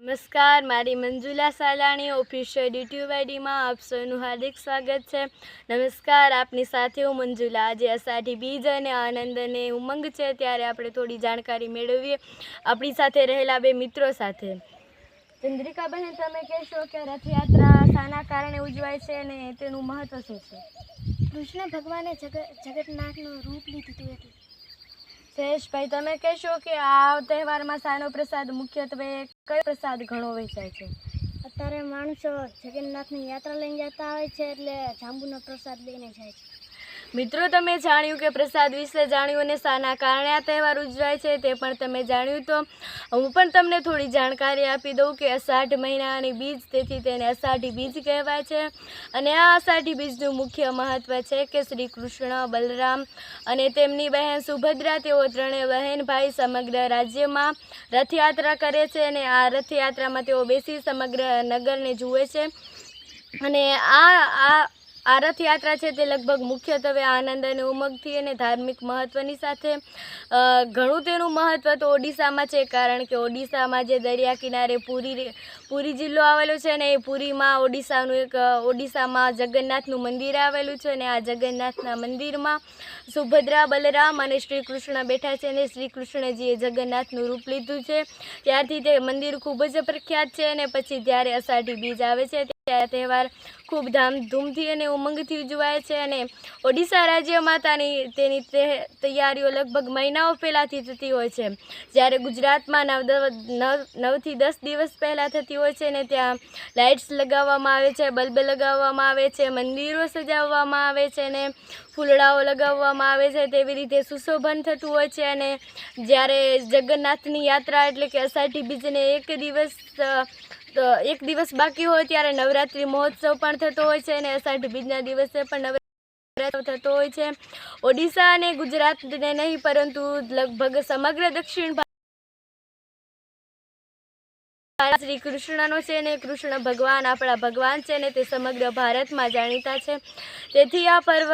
નમસ્કાર, મારી Manjula Salani official YouTube આઈડીમાં આપ સૌનું હાર્દિક સ્વાગત છે. નમસ્કાર, આપની સાથે હું મંજુલા. આજે અષાઢી બીજ અને આનંદ અને ઉમંગ છે, ત્યારે આપણે થોડી જાણકારી મેળવીએ. આપણી સાથે રહેલા બે મિત્રો સાથે. ચંદ્રિકાબહેન તમે કહેશો કે રથયાત્રા શાના કારણે ઉજવાય છે અને તેનું મહત્વ શું છે? કૃષ્ણ ભગવાને જગત જગતનાથનું રૂપ લીધું હતું જયેશભાઈ, તમે કહેશો કે આ તહેવારમાં સાનો પ્રસાદ મુખ્યત્વે કયો પ્રસાદ ઘણો વેચાય છે? અત્યારે માણસો જગન્નાથની યાત્રા લઈને જતા હોય છે એટલે જાંબુનો પ્રસાદ લઈને જાય છે. મિત્રો, તમે જાણ્યું કે પ્રસાદ વિશે જાણ્યું અને શાના કારણે આ તહેવાર ઉજવાય છે, તે પણ તમે જાણ્યું તો. હું પણ તમને થોડી જાણકારી આપી દઉં કે અષાઢ મહિનાની બીજ, તેથી તેને અષાઢી બીજ કહેવાય છે. અને આ અષાઢી બીજનું મુખ્ય મહત્ત્વ છે કે શ્રી કૃષ્ણ, બલરામ અને તેમની બહેન સુભદ્રા, તેઓ ત્રણેય બહેન ભાઈ સમગ્ર રાજ્યમાં રથયાત્રા કરે છે અને આ રથયાત્રામાં તેઓ બેસી સમગ્ર નગરને જુએ છે. અને આ આ આ રથયાત્રા છે તે લગભગ મુખ્યત્વે આનંદ અને ઉમંગથી અને ધાર્મિક મહત્ત્વની સાથે ઘણું તેનું મહત્ત્વ તો ઓડિશામાં છે, કારણ કે ઓડિશામાં જે દરિયા કિનારે પુરી પુરી જિલ્લો આવેલો છે ને એ પુરીમાં ઓડિશાનું એક ઓડિશામાં જગન્નાથનું મંદિર આવેલું છે અને આ જગન્નાથના મંદિરમાં સુભદ્રા, બલરામ અને શ્રી કૃષ્ણ બેઠા છે અને શ્રી કૃષ્ણજીએ જગન્નાથનું રૂપ લીધું છે. ત્યારથી તે મંદિર ખૂબ જ પ્રખ્યાત છે અને પછી જ્યારે અષાઢી બીજ આવે છે. આ તહેવાર ખૂબ ધામધૂમથી અને ઉમંગથી ઉજવાય છે અને ઓડિશા રાજ્યમાં તાની તેની તૈયારીઓ લગભગ મહિનાઓ પહેલાંથી થતી હોય છે. જ્યારે ગુજરાતમાં નવ નવથી દસ દિવસ પહેલાં થતી હોય છે અને ત્યાં લાઇટ્સ લગાવવામાં આવે છે, બલ્બ લગાવવામાં આવે છે, મંદિરો સજાવવામાં આવે છે અને ફૂલડાઓ લગાવવામાં આવે છે. તેવી રીતે સુશોભન થતું હોય છે અને જ્યારે જગન્નાથની યાત્રા એટલે કે અષાઢી બીજને એક દિવસ તો એક દિવસ બાકી હોય ત્યારે નવરાત્રિ મહોત્સવ પણ થતો હોય છે અને અષાઢ બીજના દિવસે પણ નવરાત્રિ થતો હોય છે. ઓડિશા અને ગુજરાતને નહીં, પરંતુ લગભગ સમગ્ર દક્ષિણ શ્રી કૃષ્ણનો છે અને કૃષ્ણ ભગવાન આપણા ભગવાન છે ને તે સમગ્ર ભારતમાં જાણીતા છે. તેથી આ પર્વ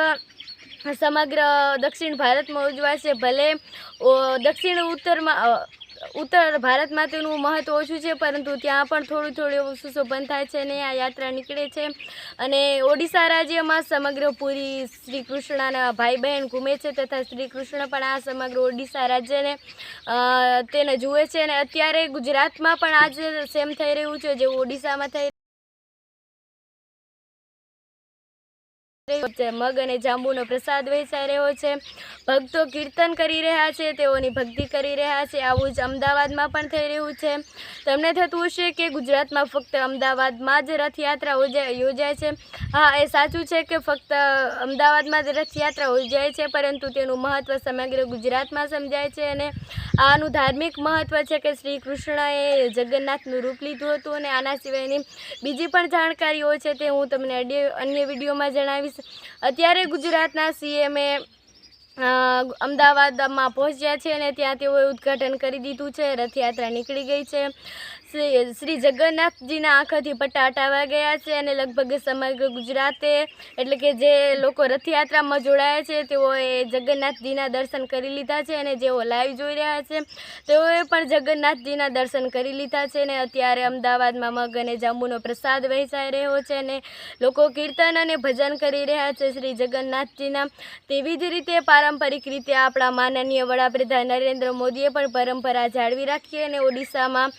સમગ્ર દક્ષિણ ભારતમાં ઉજવાય છે. ભલે દક્ષિણ ઉત્તરમાં ઉત્તર ભારતમાં તેનું મહત્ત્વ ઓછું છે, પરંતુ ત્યાં પણ થોડું થોડું સુશોભન થાય છે અને આ યાત્રા નીકળે છે. અને ઓડિશા રાજ્યમાં સમગ્ર પૂરી શ્રી કૃષ્ણના ભાઈ બહેન ઘૂમે છે તથા શ્રી કૃષ્ણ પણ આ સમગ્ર ઓડિશા રાજ્યને તેને જુએ છે. અને અત્યારે ગુજરાતમાં પણ આજ સેમ થઈ રહ્યું છે, જેવું ઓડિશામાં થઈ છે. મગ અને જાંબુનો પ્રસાદ વેચાઈ રહ્યો છે. ભક્તો કીર્તન કરી રહ્યા છે. તેઓની ભક્તિ કરી રહ્યા છે. આવું જ અમદાવાદમાં પણ થઈ રહ્યું છે. તમને થતું હશે કે ગુજરાતમાં ફક્ત અમદાવાદમાં જ રથયાત્રા યોજાય છે? હા, એ સાચું છે કે ફક્ત અમદાવાદમાં જ રથયાત્રા યોજાય છે, પરંતુ તેનું મહત્ત્વ સમગ્ર ગુજરાતમાં સમજાય છે અને આનું ધાર્મિક મહત્ત્વ છે કે શ્રી કૃષ્ણએ જગન્નાથનું રૂપ લીધું હતું અને આના સિવાયની બીજી પણ જાણકારીઓ છે તે હું તમને અન્ય વિડીયોમાં જણાવીશ. અત્યારે ગુજરાતના સીએમએ અમદાવાદમાં પહોંચ્યા છે અને ત્યાં તેઓએ ઉદ્ઘાટન કરી દીધું છે. રથયાત્રા નીકળી ગઈ છે. શ્રી જગન્નાથજીના આંખોથી પટ્ટા હટાવા ગયા છે અને લગભગ સમગ્ર ગુજરાતે, એટલે કે જે લોકો રથયાત્રામાં જોડાયા છે, તેઓએ જગન્નાથજીના દર્શન કરી લીધા છે અને જેઓ લાઈવ જોઈ રહ્યા છે, તેઓએ પણ જગન્નાથજીના દર્શન કરી લીધા છે અને અત્યારે અમદાવાદમાં મગ અને જાંબુનો પ્રસાદ વહેંચાઈ રહ્યો છે અને લોકો કીર્તન અને ભજન કરી રહ્યા છે શ્રી જગન્નાથજીના. તેવી જ રીતે પારંપરિક રીતે આપણા માનનીય વડાપ્રધાન નરેન્દ્ર મોદીએ પણ પરંપરા જાળવી રાખી અને ઓડિશામાં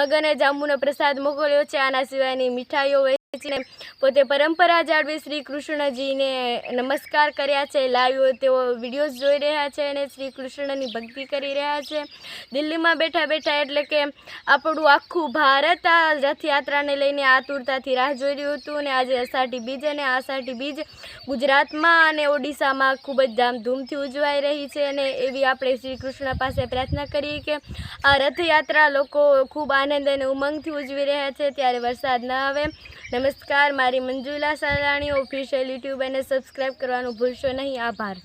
મગ અને જાંબુનો પ્રસાદ મોકલ્યો છે. આના સિવાયની મીઠાઈઓ પોતે પરંપરા જાળવી શ્રી કૃષ્ણજીને નમસ્કાર કર્યા છે. લાઈવ તેઓ વિડીયોઝ જોઈ રહ્યા છે અને શ્રી કૃષ્ણની ભક્તિ કરી રહ્યા છે. દિલ્હીમાં બેઠા બેઠા એટલે કે આપણું આખું ભારત આ રથયાત્રાને લઈને આતુરતાથી રાહ જોઈ રહ્યું હતું અને આજે અષાઢી બીજ અને આ અષાઢી બીજ ગુજરાતમાં અને ઓડિશામાં ખૂબ જ ધામધૂમથી ઉજવાઈ રહી છે અને એવી આપણે શ્રી કૃષ્ણ પાસે પ્રાર્થના કરીએ કે આ રથયાત્રા લોકો ખૂબ આનંદ અને ઉમંગથી ઉજવી રહ્યા છે. ત્યારે વરસાદ ન આવે. નમસ્કાર મારી મંજુલા સાલાણી ઓફિશિયલ યુટ્યુબ અને સબસ્ક્રાઈબ કરવાનું ભૂલશો નહીં. આભાર.